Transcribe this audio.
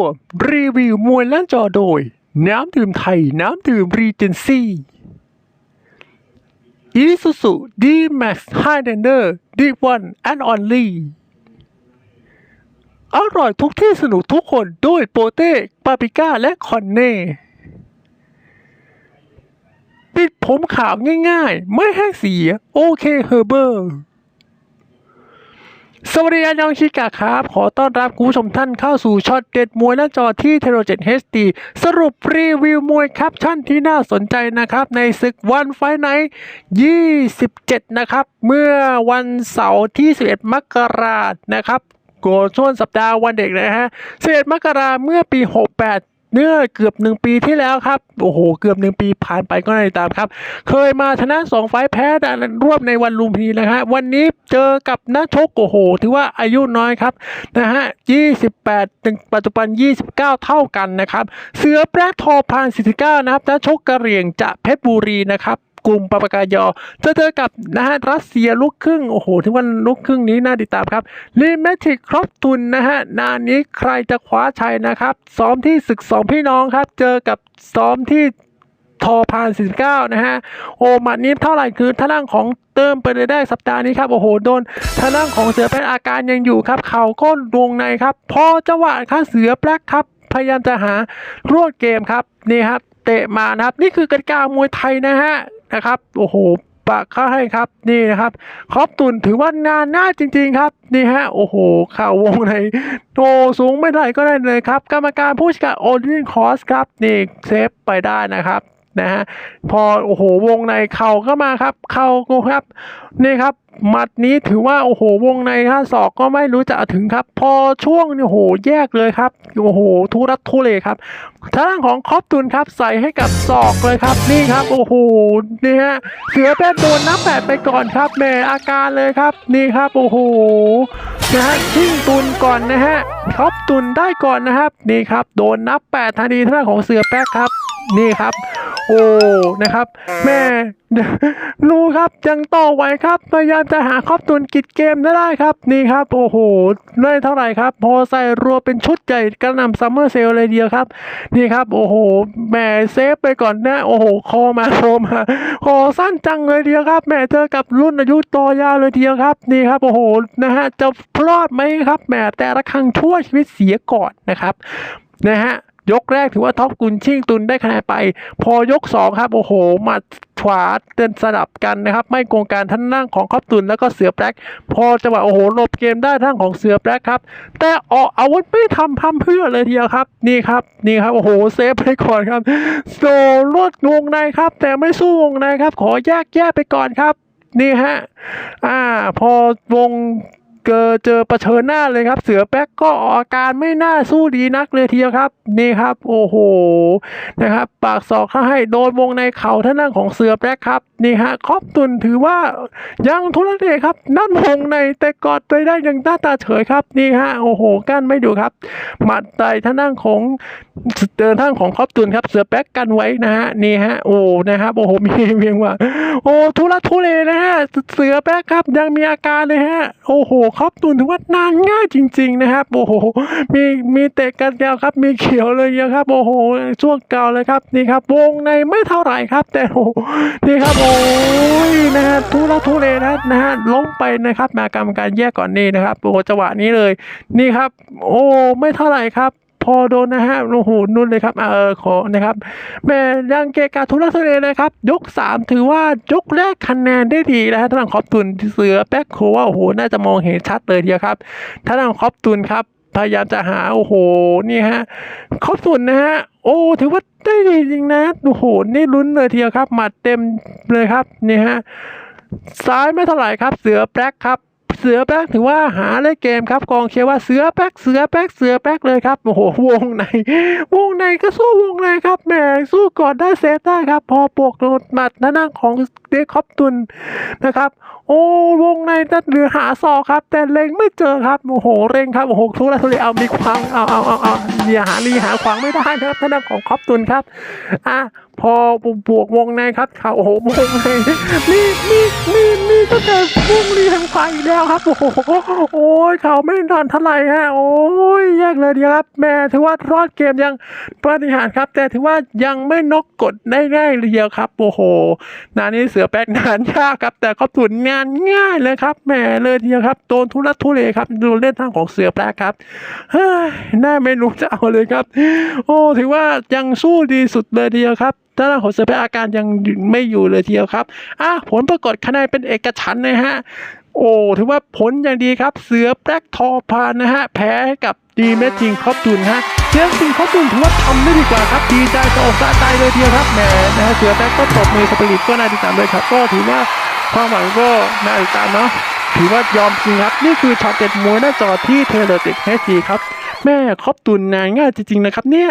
วมรีวิวมวยล้านจอโดย น้ำดื่มไทย น้ำดื่มรีเจนซี่อีซูซูดีแม็กซ์ไฮเดนเนอร์ดีวันแอนด์ออนลี่อร่อยทุกที่สนุกทุกคนด้วยโปเต้ปาปิก้าและคอนเน่ปิดผมขาวง่ายๆ ไม่ให้งเสีย โอเคเฮอร์เบอร์ สวัสดีอันยองชิกะครับ ขอต้อนรับคุณผู้ชมท่านเข้าสู่ช็อตเด็ดมวยหน้าจอที่เทโรเจนเฮสตีสรุปรีวิวมวยครับชั่นที่น่าสนใจนะครับ ในศึกวันไฟไนท์27 นะครับ เมื่อวันเสาร์ที่ 11 มกราคมนะครับโกช่วงสัปดาห์วันเด็กนะฮะ11มกราเมื่อปี 68 เมื่อเกือบหนึ่งปีที่แล้วครับ โอ้โห เกือบหนึ่งปีผ่านไปก็ได้ตามครับ เคยมาชนะสองไฟแพ้แต่รวบในวันลุมพีนะฮะวันนี้เจอกับนักชกโอ้โห ถือว่าอายุน้อยครับนะฮะยี่สิบแปดถึงปัจจุบันยี่สิบเก้าเท่ากันนะครับ เสือแปรทอพานสิบเก้านะครับนักชกกระเหรี่ยงจะเพชรบุรีนะครับ กลุ่มปปกายอจะเจอกับนะฮะรัสเซียลูกครึ่ง โอ้โหถือว่าลูกครึ่งนี้น่าติดตามครับลิเมทิกครอบทุนนะฮะนานนี้ใครจะคว้าชัยนะครับ ซ้อมที่ศึกสองพี่น้องครับ เจอกับซ้อมที่ทอพาน49นะฮะ โอ้มัดนี้เท่าไหร่คือท่านั่งของเติมไปเลยได้สัปดาห์นี้ครับ โอ้โห โดนท่านั่งของเสือเป็นอาการยังอยู่ครับ เข่าก้นดวงในครับ พอจังหวะครับเสือแบล็กครับ พยายามจะหารวดเกมครับ นี่ครับ เตะมานะครับ นี่คือกติกามวยไทยนะฮะ นะครับ โอ้โหปะเข้าให้ครับนี่นะครับครอบตุนถือว่างานหน้าจริง ๆ ครับนี่ฮะโอ้โหข่าววงในโตสูงไม่ได้ก็ได้เลยครับ กรรมการผู้จัดการโอลินคอสครับนี่เซฟไปได้นะครับ นะฮะพอโอ้โหวงในเข่าก็มาครับ เข่าก็ครับนี่ครับหมัดนี้ถือว่าโอ้โหวงในถ้าศอกก็ไม่รู้จะถึงครับ พอช่วงนี่โหแยกเลยครับโอ้โหทุรักทุเลครับทางด้านของครอบตุนครับใส่ให้กับศอกเลยครับนี่ครับโอ้โหนี่ฮะเสือเป็นโดนนับแปดไปก่อนครับแม่อาการเลยครับ นี่ครับโอ้โหนะฮะชิงตุนก่อนนะฮะครอบตุนได้ก่อนนะครับ นี่ครับ โดนนับแปดทันทีทางด้านของเสือแป๊กครับ นี่ครับ โอ้นะครับ แม่รู้ครับยังต่อไหวครับพยายามจะหาครอบตุนกิดเกมได้ครับ นี่ครับ โอ้โหได้เท่าไหร่ครับ พอใส่รัวเป็นชุดใหญ่กระหนำซัมเมอร์เซลเลยเดียวครับ นี่ครับ โอ้โหแหมเซฟไปก่อนนะ โอ้โห คอมาคอมาคอสั้นจังเลยเดียวครับแหมเจอกับรุ่นอายุต่อยาวเลยเดียวครับ นี่ครับ โอ้โหนะฮะจะพลอดไหมครับแหมแต่ละครั้งชั่วชีวิตเสียก่อนนะครับนะฮะ ยกแรกถือว่าท็อปกุนชิงตุนได้คะแนนไป พอยก 2 ครับ โอ้โหมัดขวาเดินสลับกันนะครับ ไม่โกงการท่านนั่งของครอบตุนแล้วก็เสือแบล็กพอจังหวะโอ้โหหลบเกมได้ทั้งของเสือแบล็กครับ แต่ออกอาวุธไม่ทำพร่ำเพื่อเลยทีเดียวครับ นี่ครับนี่ครับโอ้โหเซฟไปก่อนครับโซลดวงในครับ แต่ไม่สู้วงในครับ ขอแยกแยกไปก่อนครับ นี่ฮะอ่าพอวง เจอเจอประเชิญหน้าเลยครับ เสือแป๊กก็อาการไม่น่าสู้ดีนักเลยทีเดียวครับนี่ครับ โอ้โหนะครับ ปากศอกเข้าให้โดนวงในเข่าท่านั่งของเสือแป๊กครับนี่ฮะครอบตุนถือว่ายังทุเดชครับ นั่นวงในแต่กอดไปได้ยังหน้าตาเฉยครับนี่ฮะโอ้โหกั้นไม่ดูครับหมัดไตท่านั่งของเดินทางของครอบตุนครับเสือแป๊กกันไว้นะฮะนี่ฮะโอ้นะครับโอ้โหมีเพียงว่า โอ้ทุรทุเลนะฮะเสือแป๊กครับยังมีอาการเลยฮะโอ้โหครอบตูนถือว่านานง่ายจริง ๆ นะครับโอ้โหมีมีเตะกันยาวครับ มีเขียวเลยนะครับโอ้โหช่วงเก่าเลยครับนี่ครับวงในไม่เท่าไหร่ครับ แต่โอ้โหนี่ครับโอ้ยนะฮะทุรทุเลนะนะฮะล้มไปนะครับมากรรมการแยกก่อนนี่นะครับโอ้โหจังหวะนี้เลย นี่ครับ โอ้ไม่เท่าไหร่ครับ อโดนนะฮะโอ้โหนุ่นเลยครับเออขอนะครับแม่ยังเกกาทุลักทุเลนะครับ ยก 3 ถือว่ายกแรกคะแนนได้ดีนะฮะทางด้านครอบตุนเสือแบ็คโคว่าโอ้โหน่าจะมองเห็นชัดเลยทีเดียวครับทางด้านครอบตุนครับพยายามจะหาโอ้โหนี่ฮะครอบตุนนะฮะโอ้ถือว่าได้ดีจริงนะโอ้โหนี่ลุ้นเลยทีเดียวครับหมัดเต็มเลยครับนี่ฮะซ้ายไม่เท่าไหร่ครับ เสือแบ็คครับ เสือแป๊กถือว่าหาเล้เกมครับกองเชียร์ว่าเสือแป๊กเสือแป๊กเสือแป๊กเลยครับโอ้โหวงใน วงในก็สู้วงในครับแหมสู้ก่อนได้เซฟได้ครับ พอปวกโดนหมัดหน้านั่งของเดคอปตุนนะครับ โอ้วงในนัดเหลือหาซอกครับ แต่เล็งไม่เจอครับโอ้โหเร่งครับโอ้โหทุเรศทุเรศเอามีควางเอาเอาเอาเอาอย่าหาลีหาขวางไม่ได้นะครับท่านของครอบตุนครับอะพอบวกวงในครับเขาโอ้โหวงในมีมีมีมีก็เจอวงลีทางไฟอีกแล้วครับโอ้โหโอ้ยเขาไม่นอนเท่าไหร่ฮะโอ้ยแยกเลยดีครับ แม่ถือว่ารอดเกมยังปฏิหารครับ แต่ถือว่ายังไม่นกกดได้ง่ายเลยเดียวครับโอ้โหงานี้เสือแป๊กงานยากครับ แต่เขาถุนงานง่ายเลยครับแหมเลยทีเดียวครับโดนทุลัทุเลครับโดูเล่นทางของเสือแป๊กครับเฮ้ยน่าไม่รู้จะเอาเลยครับ โอ้ถือว่ายังสู้ดีสุดเลยทีเดียวครับด้านของเสือแป๊กอาการยังไม่อยู่เลยทีเดียวครับอะผลปรากฏคะแนนเป็นเอกฉันนะฮะโอ้ถือว่าผลอย่างดีครับ เสือแบล็กทอพานนะฮะ แพ้ให้กับดีเมจิงคอปตุนฮะเสือจิงคอปตุนถือว่าทำได้ดีกว่าครับดีใจสะอกสะใจเลยเดียวครับแหมนะฮะเสือแบล็กก็ตบมือสปิริตก็น่าติดตามเลยครับ ก็ถือว่า ความหวังก็น่าติดตามเนาะถือว่ายอมจริงครับ นี่คือช็อตเด็ดมวยหน้าจอที่เทเลติกเฮซีครับ แม่ครอบตุนนานง่ายจริงๆนะครับเนี่ย